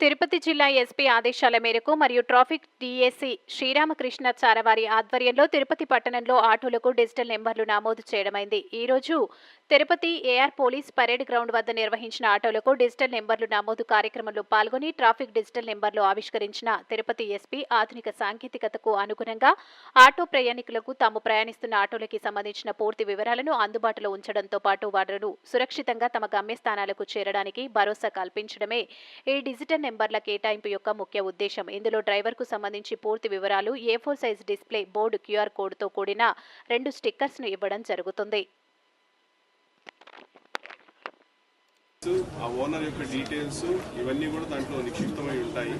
తిరుపతి జిల్లా ఎస్పీ ఆదేశాల మేరకు మరియు ట్రాఫిక్ డీఏసీ శ్రీరామకృష్ణ చారవారి ఆధ్వర్యంలో తిరుపతి పట్టణంలో ఆటోలకు డిజిటల్ నెంబర్లు నమోదు చేయడమైంది. ఈ రోజు Tirupati AR police parade ground వద్ద నిర్వహించిన ఆటోలకు డిజిటల్ నెంబర్లు నమోదు కార్యక్రమంలో పాల్గొని ట్రాఫిక్ డిజిటల్ నెంబర్లు ఆవిష్కరించిన తిరుపతి ఎస్పీ ఆధునిక సాంకేతికతకు అనుగుణంగా ఆటో ప్రయాణికులకు తాము ప్రయాణిస్తున్న ఆటోలకి సంబంధించిన పూర్తి వివరాలను అందుబాటులో ఉంచడంతో పాటు వారు సురక్షితంగా తమ గమ్యస్థానాలకు చేరడానికి భరోసా కల్పించడమే ఈ డిజిటల్ నెంబర్ల కేటాయింపు యొక్క ముఖ్య ఉద్దేశం. ఇందులో డ్రైవర్కు సంబంధించి పూర్తి వివరాలు A four size display board QR కోడ్తో కూడిన రెండు స్టిక్కర్స్ను ఇవ్వడం జరుగుతుంది. ఆ ఓనర్ యొక్క డీటెయిల్స్ ఇవన్నీ కూడా దాంట్లో నిక్షిప్తమై ఉంటాయి.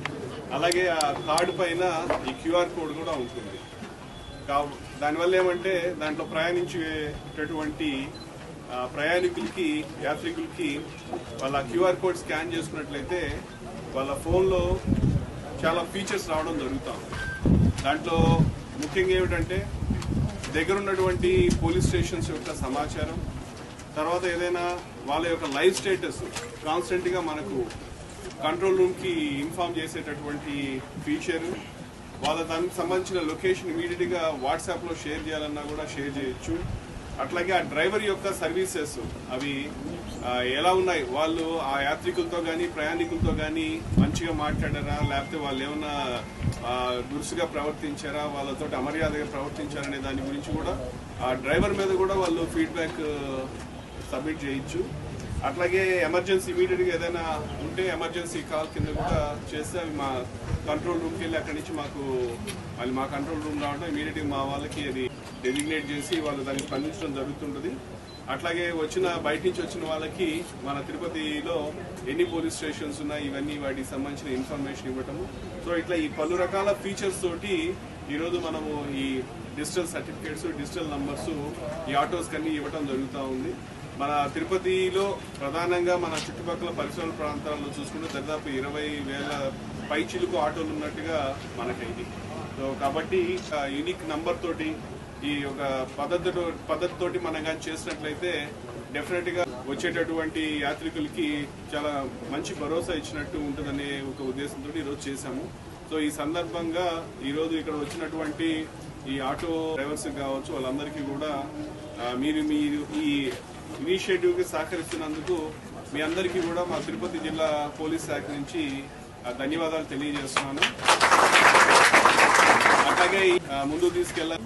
అలాగే ఆ కార్డు పైన ఈ క్యూఆర్ కోడ్ కూడా ఉంటుంది. కా- దానివల్ల ఏమంటే దాంట్లో ప్రయాణించేటటువంటి ప్రయాణికులకి యాత్రికులకి వాళ్ళ క్యూఆర్ కోడ్ స్కాన్ చేసుకున్నట్లయితే వాళ్ళ ఫోన్లో చాలా ఫీచర్స్ రావడం జరుగుతాం దాంట్లో ముఖ్యంగా ఏమిటంటే దగ్గర ఉన్నటువంటి పోలీస్ స్టేషన్స్ యొక్క సమాచారం తర్వాత ఏదైనా వాళ్ళ యొక్క లైవ్ స్టేటస్ కాన్స్టెంట్గా మనకు కంట్రోల్ రూమ్కి ఇన్ఫార్మ్ చేసేటటువంటి ఫీచర్ వాళ్ళ దానికి సంబంధించిన లొకేషన్ ఇమీడియట్గా వాట్సాప్లో షేర్ చేయాలన్నా కూడా షేర్ చేయొచ్చు. అట్లాగే ఆ డ్రైవర్ యొక్క సర్వీసెస్ అవి ఎలా ఉన్నాయి? వాళ్ళు ఆ యాత్రికులతో కానీ ప్రయాణికులతో కానీ మంచిగా మాట్లాడారా? లేకపోతే వాళ్ళు ఏమన్నా దురుసుగా ప్రవర్తించారా? వాళ్ళతో అమర్యాదగా ప్రవర్తించారనే దాని గురించి కూడా ఆ డ్రైవర్ మీద కూడా వాళ్ళు ఫీడ్బ్యాక్ సబ్మిట్ చేయొచ్చు. అట్లాగే ఎమర్జెన్సీ ఇమీడియట్గా ఏదైనా ఉంటే ఎమర్జెన్సీ కాల్ కింద కూడా చేస్తే అవి మా కంట్రోల్ రూమ్కి వెళ్ళి అక్కడి నుంచి మాకు మళ్ళీ మా కంట్రోల్ రూమ్ రావడం ఇమీడియట్గా మా వాళ్ళకి అది డెసిగ్నేట్ చేసి వాళ్ళు దానికి స్పందించడం జరుగుతుంటుంది. అట్లాగే వచ్చిన బయట నుంచి వచ్చిన వాళ్ళకి మన తిరుపతిలో ఎన్ని పోలీస్ స్టేషన్స్ ఉన్నాయి ఇవన్నీ వాటికి సంబంధించిన ఇన్ఫర్మేషన్ ఇవ్వటము. సో ఇట్లా ఈ పలు రకాల ఫీచర్స్ తోటి ఈరోజు మనము ఈ డిజిటల్ సర్టిఫికేట్స్ డిజిటల్ నంబర్స్ ఈ ఆటోస్ కన్నీ ఇవ్వటం జరుగుతూ ఉంది. మన తిరుపతిలో ప్రధానంగా మన చుట్టుపక్కల పరిసర ప్రాంతాల్లో చూసుకుంటే దాదాపు ఇరవై వేల పై చిలుకు ఆటోలు ఉన్నట్టుగా మనకైంది. సో కాబట్టి యూనిక్ నంబర్ తోటి ఈ ఒక పద్ధతి పద్ధతితోటి మనం కానీ చేసినట్లయితే డెఫినెట్గా వచ్చేటటువంటి యాత్రికులకి చాలా మంచి భరోసా ఇచ్చినట్టు ఉంటుందనే ఒక ఉద్దేశంతో ఈరోజు చేశాము. సో ఈ సందర్భంగా ఈరోజు ఇక్కడ వచ్చినటువంటి ఈ ఆటో డ్రైవర్స్ కావచ్చు వాళ్ళందరికీ కూడా మీరు మీరు ఈ ఇనిషియేటివ్కి సహకరిస్తున్నందుకు మీ అందరికీ కూడా మా తిరుపతి జిల్లా పోలీస్ శాఖ నుంచి ధన్యవాదాలు తెలియజేస్తున్నాను. అలాగే ముందు ముందుకు తీసుకెళ్ళ